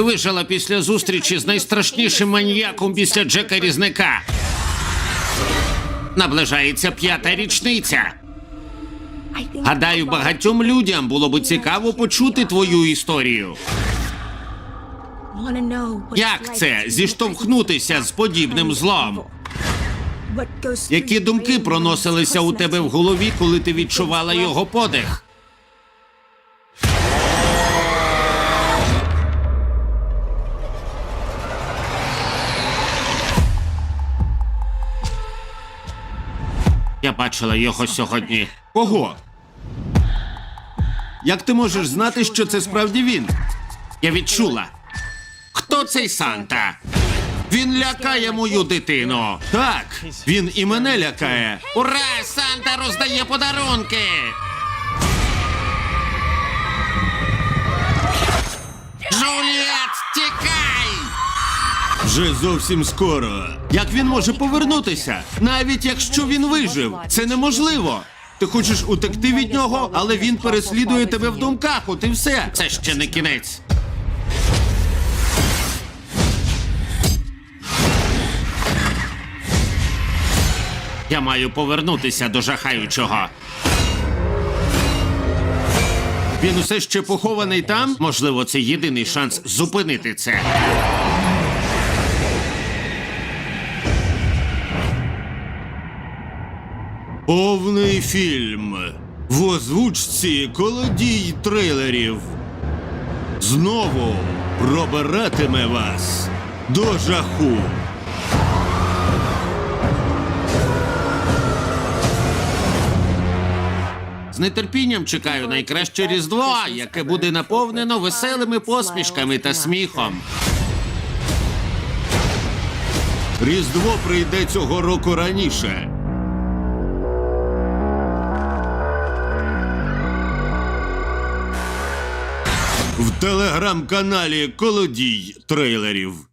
Вижила після зустрічі з найстрашнішим маніяком після Джека Різника. Наближається п'ята річниця. Гадаю, багатьом людям було б цікаво почути твою історію. Як це зіштовхнутися з подібним злом? Які думки проносилися у тебе в голові, коли ти відчувала його подих? Я бачила його сьогодні. Кого? Як ти можеш знати, що це справді він? Я відчула. Хто цей Санта? Він лякає мою дитину. Так, він і мене лякає. Ура! Санта роздає подарунки! Вже зовсім скоро. Як він може повернутися? Навіть якщо він вижив, це неможливо. Ти хочеш утекти від нього, але він переслідує тебе в думках, от і все. Це ще не кінець. Я маю повернутися до жахаючого. Він усе ще похований там. Можливо, це єдиний шанс зупинити це. Повний фільм в озвучці колодій трейлерів. Знову пробиратиме вас до жаху. З нетерпінням чекаю найкраще різдво, яке буде наповнено веселими посмішками та сміхом. Різдво прийде цього року раніше. В телеграм-каналі Колодій трейлерів.